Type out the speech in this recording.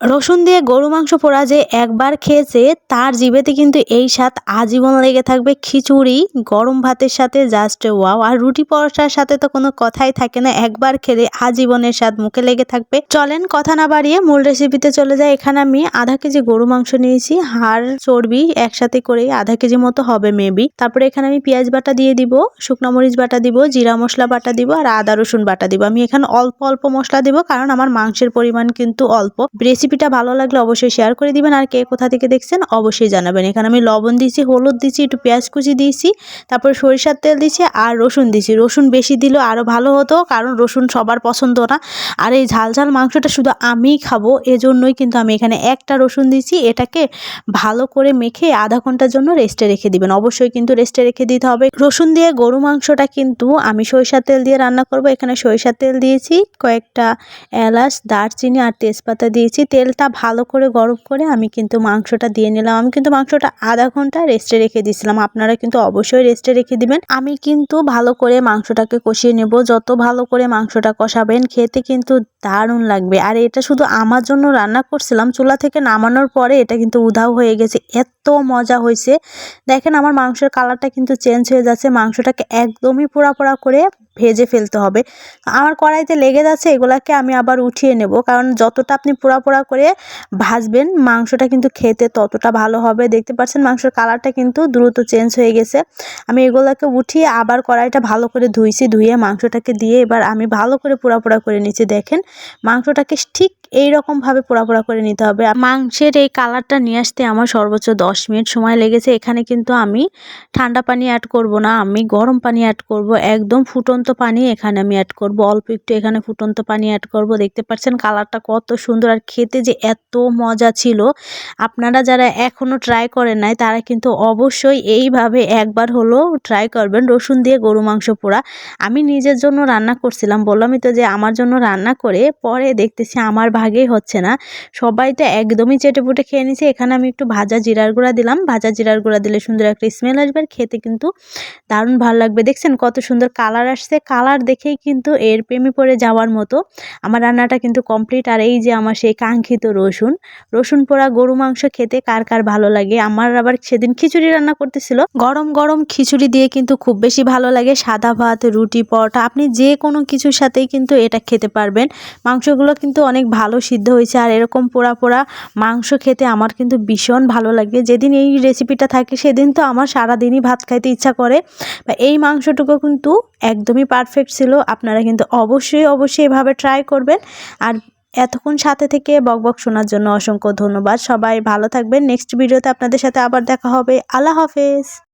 রসুন দিয়ে গরু মাংস পোড়া যে একবার খেয়েছে, তার জিভেতে কিন্তু এই স্বাদ আজীবন লেগে থাকবে। খিচুড়ি, গরম ভাতের সাথে জাস্ট ওয়াও আর রুটি পরোটার সাথে তো কোনো কথাই থাকে না, একবার খেলে আজীবনের স্বাদ মুখে লেগে থাকবে। চলেন কথা না বাড়িয়ে মূল রেসিপিতে চলে যায় এখানে আমি আধা কেজি গরু মাংস নিয়েছি। হাড়, চর্বি একসাথে করে আধা কেজি মতো হবে মেবি তারপরে এখানে আমি পেঁয়াজ বাটা দিয়ে দিব, শুকনো মরিচ বাটা দিব, জিরা মশলা বাটা দিব, আর আদা রসুন বাটা দিব। আমি এখানে অল্প অল্প মশলা দিব, কারণ আমার মাংসের পরিমাণ কিন্তু অল্প। রেসিপিটা ভালো লাগলে অবশ্যই শেয়ার করে দিবেন। আর কে কোথা থেকে দেখছেন অবশ্যই জানাবেন। এখানে আমি লবণ দিয়েছি, হলুদ দিয়েছি, একটু পেঁয়াজ কুচি দিয়েছি, তারপর সরিষার তেল দিয়েছি আর রসুন দিয়েছি। রসুন বেশি দিলেও আরও ভালো হতো, কারণ রসুন সবার পছন্দ না। আর এই ঝাল ঝাল মাংসটা শুধু আমিই খাব, এজন্যই কিন্তু আমি এখানে একটা রসুন দিয়েছি। এটাকে ভালো করে মেখে আধা ঘণ্টার জন্য রেস্টে রেখে দিবেন। অবশ্যই কিন্তু রেস্টে রেখে দিতে হবে। রসুন দিয়ে গরু মাংসটা কিন্তু আমি সরিষার তেল দিয়ে রান্না করব। এখানে সরিষার তেল দিয়েছি, কয়েকটা এলাচ, দারচিনি আর তেজপাতা দিয়েছি। তেলটা ভালো করে গরম করে আমি কিন্তু মাংসটা দিয়ে নিলাম। আমি কিন্তু মাংসটা আধা ঘণ্টা রেস্টে রেখে দিয়েছিলাম। আপনারা কিন্তু অবশ্যই রেস্টে রেখে দিবেন। আমি কিন্তু ভালো করে মাংসটাকে কষিয়ে নেব। যত ভালো করে মাংসটা কষাবেন, খেতে কিন্তু দারুণ লাগবে। আর এটা শুধু আমার জন্য রান্না করছিলাম। চুলা থেকে নামানোর পরে এটা কিন্তু উধাও হয়ে গেছে। এত মজা হয়েছে। দেখেন আমার মাংসের কালারটা কিন্তু চেঞ্জ হয়ে যাচ্ছে। মাংসটাকে একদমই পোড়া পোড়া করে ভেজে ফেলতে হবে। আমার কড়াইতে লেগে যাচ্ছে, এগুলাকে আমি আবার উঠিয়ে নেব। কারণ যতটা আপনি পোড়া পোড়া করে ভাজবেন, মাংসটা কিন্তু খেতে ততটা ভালো হবে। দেখতে পাচ্ছেন, মাংসের কালারটা কিন্তু দ্রুত চেঞ্জ হয়ে গেছে। আমি এগুলোকে উঠিয়ে আবার কড়াইটা ভালো করে ধুইছি ধুয়ে মাংসটাকে দিয়ে এবার আমি ভালো করে পোড়া পোড়া করে নিচ্ছি। দেখেন, মাংসটাকে ঠিক এই রকমভাবে পোড়া পোড়া করে নিতে হবে। মাংসের এই কালারটা নিয়ে আসতে আমার সর্বোচ্চ দশ মিনিট সময় লেগেছে। এখানে কিন্তু আমি ঠান্ডা পানি অ্যাড করব না, আমি গরম পানি অ্যাড করব, একদম ফুটন্ত পানি এখানে আমি অ্যাড করব। অল্প একটু এখানে ফুটন্ত পানি অ্যাড করব। দেখতে পাচ্ছেন কালারটা কত সুন্দর আর খেতে যে এত মজা ছিল। আপনারা যারা এখনও ট্রাই করেন নাই, তারা কিন্তু অবশ্যই এইভাবে একবার হলো ট্রাই করবেন রসুন দিয়ে গরু মাংস পোড়া। আমি নিজের জন্য রান্না করছিলাম, বললামই তো যে আমার জন্য রান্না করে, পরে দেখতেছি আমার ভাগেই হচ্ছে না। সবাই তো একদমই চেটে চেটেপুটে খেয়ে নিছে। এখানে আমি একটু ভাজা জিরার গুঁড়া দিলাম। ভাজা জিরার গুঁড়া দিলে সুন্দর একটা স্মেল আসবে খেতে কিন্তু দারুণ ভালো লাগবে। দেখছেন কত সুন্দর কালার আসছে। কালার দেখেই কিন্তু এর প্রেমে পড়ে যাওয়ার মতো। আমার রান্নাটা কিন্তু কমপ্লিট আর এই যে আমার সেই কাঙ্ক্ষিত রসুন। রসুন পোড়া গরু মাংস খেতে কার কার ভালো লাগে? আমার আবার সেদিন খিচুড়ি রান্না করতেছিল। গরম গরম খিচুড়ি দিয়ে কিন্তু খুব বেশি ভালো লাগে। সাদা ভাত, রুটি, পরোটা, আপনি যে কোনো কিছুর সাথেই কিন্তু এটা খেতে পারবেন। মাংসগুলো কিন্তু অনেক ভালো সিদ্ধ হয়েছে আর এরকম পোড়া পোড়া মাংস খেতে আমার কিন্তু ভীষণ ভালো লাগে। যেদিন এই রেসিপিটা থাকে সেদিন তো আমার সারাদিনই ভাত খাইতে ইচ্ছা করে। বা এই মাংসটুকু কিন্তু একদমই পারফেক্ট ছিল। আপনারা কিন্তু অবশ্যই অবশ্যই এভাবে ট্রাই করবেন। আর এতক্ষণ সাথে থেকে বকবক শোনার জন্য অসংখ্য ধন্যবাদ। সবাই ভালো থাকবেন। নেক্সট ভিডিওতে আপনাদের সাথে আবার দেখা হবে। আল্লাহ হাফেজ।